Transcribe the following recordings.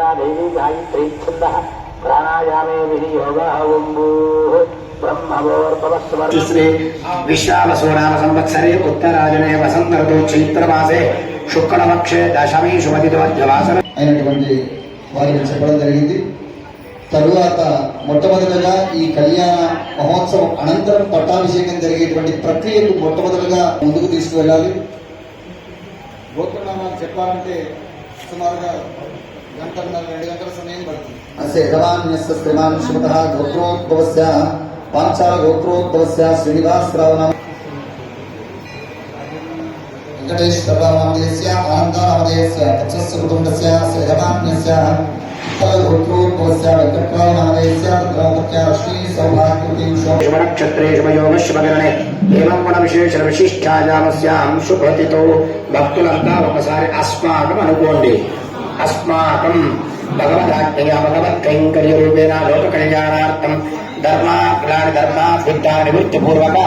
ప్రాణాయామేన దైవీ గాయత్రీ ఛంద ప్రాణాయామే వినియోగः ఓం భూః బ్రహ్మవోర్భవస్వర్ శ్రీ విశ్వావసోనామ సంవత్సరే ఉత్తరాజనే వసంత ఋతు చైత్రమాసే శుక్లపక్షే దశమి శుభదివాసన అయినటువంటి వారిని చెప్పడం జరిగింది. తరువాత మొట్టమొదటగా ఈ కళ్యాణ మహోత్సవం అనంతరం పట్టాభిషేకం జరిగేటువంటి ప్రక్రియకు మొట్టమొదటగా ముందుకు తీసుకువెళ్ళాలి. గోత్రనామాలు చెప్పాలంటే సుమారుగా अस्य यजमान्यस्य श्रीमान् श्रीमतः गोत्रोद्भवस्य पाञ्चालगोत्रोद्भवस्य श्रीनिवासरावनाम। वेङ्कटेशपर्वामदेयस्य आनन्दारामदेयस्य तच्छस्य कुटुम्बस्य अस्य यजमान्यस्य उत्तरगोत्रोद्भवस्य वेङ्कटरावमहादेयस्य तत्रत्या श्रीसौभाग्यकीं शोभनक्षत्रेशमयोगश्वगणे एवं गुणविशेषविशिष्टायामस्यां शुभतितो भक्तुलब्धावपसारे अस्माकमनुकोण्डे। అస్మాకం అనుకోండి భగవదాజ్ఞయా భగవత్ కైంకర్య రూపేణ లోక కళ్యాణార్థం ధర్మాగ్రాని ధర్మాభిద్ధా నివృత్తిపూర్వక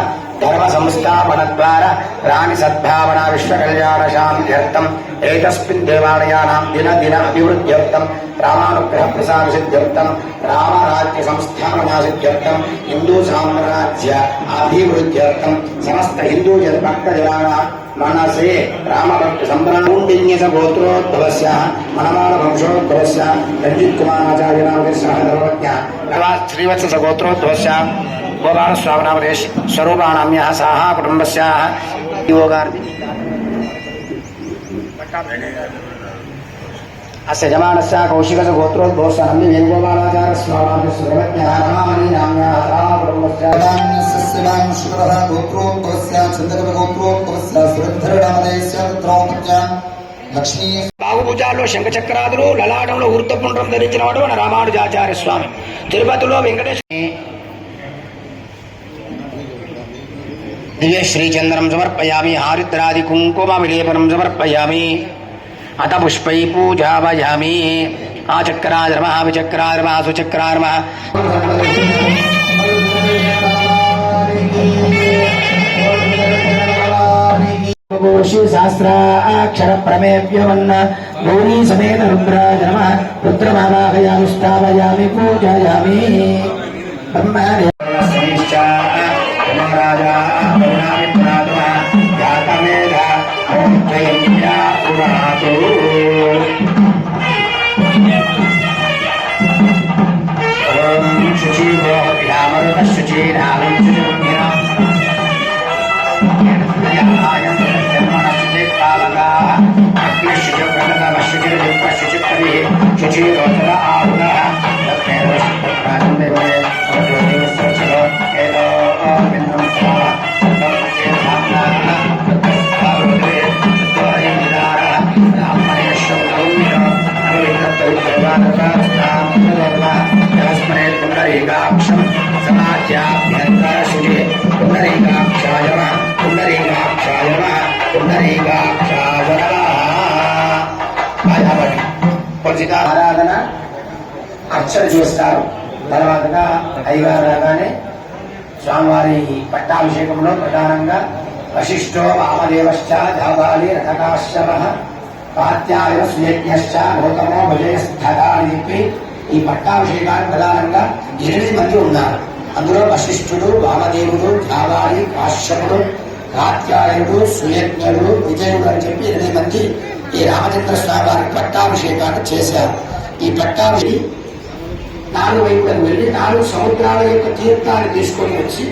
ధర్మ సంస్థాపన ద్వారా రాణి సద్భావన విశ్వ కళ్యాణ శాంత్యర్థం ఏతస్మిన్ దేవాలయానాం దిన దిన అభివృద్ధ్యర్థం రామానుగ్రహ ప్రసాద సిద్ధ్యర్థం రామరాజ్య సంస్థాపన సిద్ధ్యర్థం హిందూ సామ్రాజ్య అభివృద్ధ్యర్థం సమస్త హిందూ జన భక్త జనానా మనసి రామభక్తి సంభ్రమౌండిన్యస గోత్రోద్భవస్య మనమాన వంశోద్భవస్య రంజిత్ కుమారాచార్య నామక సహ ధర్మజ్ఞ శ్రీవత్స గోత్రోద్భవస్య గోపాలస్వామినామదేశ్ స్వరూపాణామ్య సాహ కుటుంబస్య యోగార్ది స్వామి సర్వజ్ఞ నమామణి నామ్య సాహ కుటుంబస్య శివాం శుక్రః గోత్రోద్భవస్య చంద్రకర గోత్రోద్భవస్య సురద్ధరనామదేశ్య ద్రౌపద్య లక్ష్మీ బాహుభుజాల్లో శంఖచక్రాదులు లలాటంలో ఊర్ధపుండ్రం ధరించిన వాడు మన రామానుజాచార్య స్వామి తిరుపతిలో వెంకటేశ్వర దివ్య శ్రీచంద్రం సమర్పయామి హారిద్రాది కుంకుమ విలేపనం సమర్పయామి. अत पुष्पै पूजा भजामि आचक्राधर्मः विचक्राधर्मः सुचक्राधर्मः शिवशास्त्राक्षरप्रमेव्यमन्न गौरी समेत रुद्राजनमः। रुद्रमावाहयामिष्टावयामि पूजयामि। ब्रह्मणे నమః ఆరాధన అర్చన చేస్తారు. తర్వాతగా అయ్యగారు రాగానే స్వామివారి పట్టాభిషేకంలో ప్రధానంగా వశిష్ఠో వామదేవశ్చ జాబాలి రథకాశ్యప కాత్యాయ సుయజ్ఞశ్చ గౌతమో భజయస్థత అని చెప్పి ఈ పట్టాభిషేకాన్ని ప్రధానంగా ఎనిమిది మంది ఉన్నారు. అందులో వశిష్ఠుడు వామదేవుడు జాబాలి కాశ్యపుడు కాత్యాయుడు సుయజ్ఞుడు విజయుడు అని చెప్పి ఎనిమిది మంది ఈ రామచంద్ర స్వామి వారికి పట్టాభిషేకాన్ని చేశారు. ఈ పట్టాభిషేకం నాలుగు వైపులకు వెళ్ళి నాలుగు సముద్రాల యొక్క తీర్థాన్ని తీసుకొని వచ్చి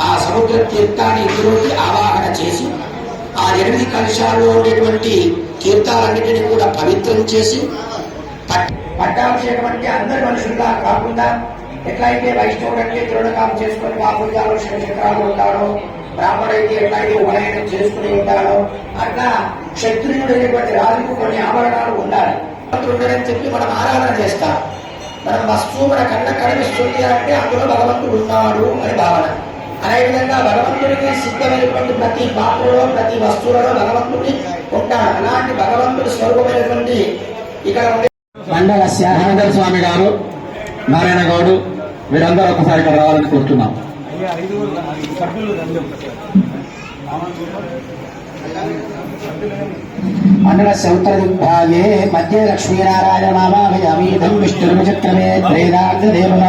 ఆ సముద్ర తీర్థాన్ని ఇందులోకి ఆవాహన చేసి ఆ ఎనిమిది కలశాల్లో ఉండేటువంటి తీర్థాలన్నిటినీ కూడా పవిత్రం చేసి పట్- పట్టాభిషేకం అంటే అందరి మనుషులుగా కాకుండా ఎట్లయితే వైష్ణవుడు అంటే తిరుణకాలు చేసుకొని బాపుజాలు చక్రాలు ఉంటాడో రాముడైతే ఎట్లాంటి ఉపనయనం చేసుకుని ఉంటాడో అట్లా క్షత్రియుడు అనేటువంటి రాజుకు కొన్ని ఆభరణాలు ఉండాలి. ఉండడని చెప్పి మనం ఆరాధన చేస్తాం. మనం వస్తువు మన కళ్ళ కనిపిస్తుంది అంటే అందులో భగవంతుడు ఉన్నాడు అని భావన. అదేవిధంగా భగవంతుడికి సిద్ధమైనటువంటి ప్రతి పాత్రలో ప్రతి వస్తువులలో భగవంతుడి ఉంటాడు. అలాంటి భగవంతుడి స్వరూపమైనటువంటి ఇక్కడ ఉండే మండలస్య స్వామి గారు నారాయణ గౌడు వీరందరూ ఒకసారి ఇక్కడ రావాలని కోరుతున్నాం. మండలస్య ఉత్తర దిగ్భాగే మధ్య లక్ష్మీనారాయణ మామాభయామి నానావీధం విష్ణుర్విచక్రమే త్రైదాగ్రదేవన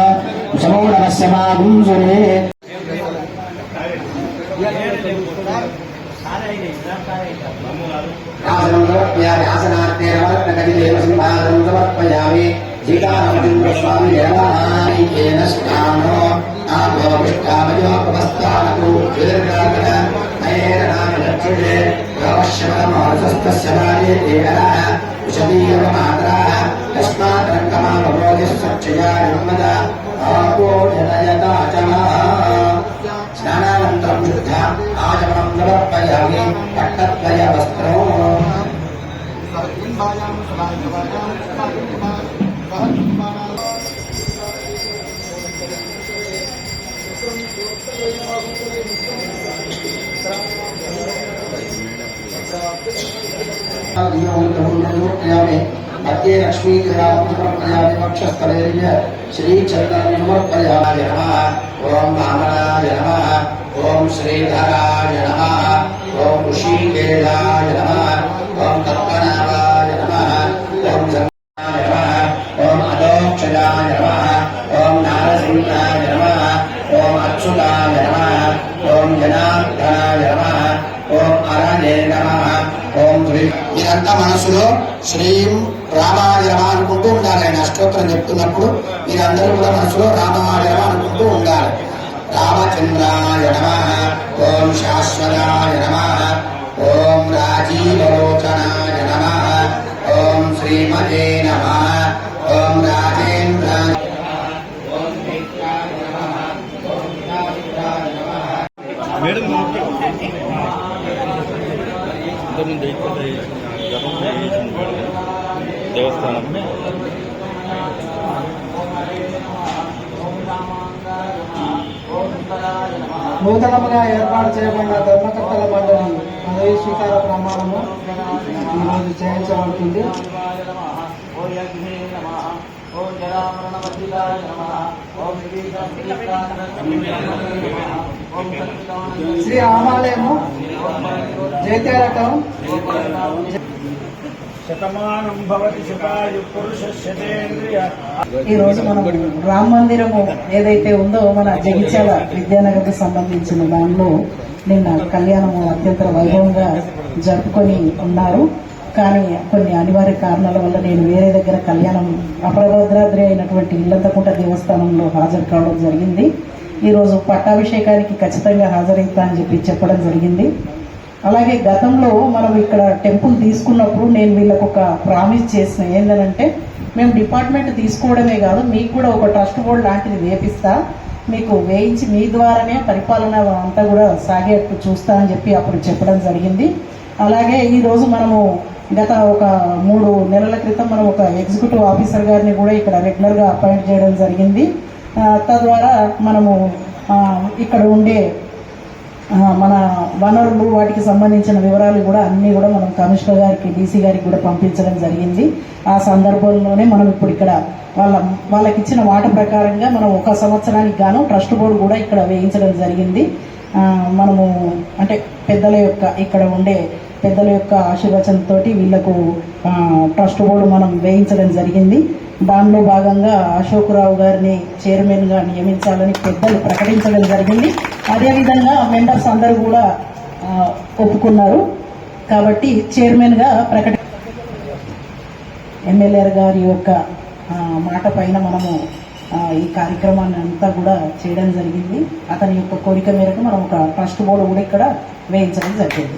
సమోడవస్య మాగుంసురే ఆసనం సమర్పయామి. సింహాసనం సమర్పయామి స్నానో ఆభో విష్టామయోపస్థానకు విదర్గాగణ నయేన నామ లక్ష్యే భవశ్యమనమోసస్తస్య వారే దేవరాः విశదీయవ మాత్రాः తస్మాత్ రంగమావబోధిస్సచ్చయా నిర్మద ఆపో జనయతాచమः స్నానానంతరం శుద్ధ ఆచమనం సమర్పయామి పట్టద్వయ వస్త్రం సమర్పయామి మధ్యే లక్ష్మీ సమర్పయామి వక్షస్థలే శ్రీచంద్రం సమర్పయామి నమః ఓం వామనాయ నమః ఓం శ్రీధరాయ నమః ఓం ఋషికేశాయ నమః ఓం మీరంతా మనసులో శ్రీం రామాయ అనుకుంటూ ఉండాలి. ఆయన అష్టోత్తరం చెప్తున్నప్పుడు మీరందరూ కూడా మనసులో రామాయ నమ అనుకుంటూ ఉండాలి. రామచంద్రాయ నమ. ఓం శాశ్వతాయ నమ. ఓం రాజీవలోచనాయ నమ. ఓం శ్రీమతే నమ. ఓం రాజేంద్ర ఇంతకుముందు గతంలో చేసిన దేవస్థానం నూతనముగా ఏర్పాటు చేయబడిన ధర్మకర్తల మండలి పదవి స్వీకార ప్రమాణము ఈరోజు చేయించబడుతుంది. శ్రీ రామాలయము జైత్యారకం. శతమానం భవతి ఈ రోజు మనం రామ మందిరము ఏదైతే ఉందో మన జగిత్యాల విద్యానగర్కి సంబంధించిన దానిలో నిన్న కళ్యాణము అత్యంత వైభవంగా జరుపుకొని ఉన్నారు. కానీ కొన్ని అనివార్య కారణాల వల్ల నేను వేరే దగ్గర కళ్యాణం అప్రభద్రాద్రి అయినటువంటి ఇల్లంతకుంట దేవస్థానంలో హాజరు కావడం జరిగింది. ఈ రోజు పట్టాభిషేకానికి ఖచ్చితంగా హాజరవుతా అని చెప్పి చెప్పడం జరిగింది. అలాగే గతంలో మనం ఇక్కడ టెంపుల్ తీసుకున్నప్పుడు నేను వీళ్ళకు ఒక ప్రామిస్ చేసిన ఏంటంటే మేము డిపార్ట్మెంట్ తీసుకోవడమే కాదు మీకు కూడా ఒక ట్రస్ట్ బోర్డ్ లాంటిది వేపిస్తా మీకు వేయించి మీ ద్వారానే పరిపాలన అంతా కూడా సాగేట్టు చూస్తా అని చెప్పి అప్పుడు చెప్పడం జరిగింది. అలాగే ఈరోజు మనము గత ఒక మూడు నెలల క్రితం మనం ఒక ఎగ్జిక్యూటివ్ ఆఫీసర్ గారిని కూడా ఇక్కడ రెగ్యులర్గా అపాయింట్ చేయడం జరిగింది. తద్వారా మనము ఇక్కడ ఉండే మన వనరులు వాటికి సంబంధించిన వివరాలు కూడా అన్నీ కూడా మనం కమిషనర్ గారికి డీసీ గారికి కూడా పంపించడం జరిగింది. ఆ సందర్భంలోనే మనం ఇప్పుడు ఇక్కడ వాళ్ళ వాళ్ళకి ఇచ్చిన వాట ప్రకారంగా మనం ఒక సంవత్సరానికి గాను ట్రస్ట్ బోర్డు కూడా ఇక్కడ వేయించడం జరిగింది. మనము అంటే పెద్దల యొక్క ఇక్కడ ఉండే పెద్దల యొక్క ఆశీర్వచనంతో వీళ్ళకు ట్రస్ట్ బోర్డు మనం వేయించడం జరిగింది. దానిలో భాగంగా అశోక్ రావు గారిని చైర్మన్గా నియమించాలని పెద్దలు ప్రకటించడం జరిగింది. అదేవిధంగా మెంబర్స్ అందరూ కూడా ఒప్పుకున్నారు. కాబట్టి చైర్మన్గా ప్రకటి ఎమ్మెల్యే గారి యొక్క మాట పైన మనము ఈ కార్యక్రమాన్ని అంతా కూడా చేయడం జరిగింది. అతని యొక్క కోరిక మేరకు మనం ఒక ట్రస్ట్ బోర్డు కూడా ఇక్కడ వేయించడం జరిగింది.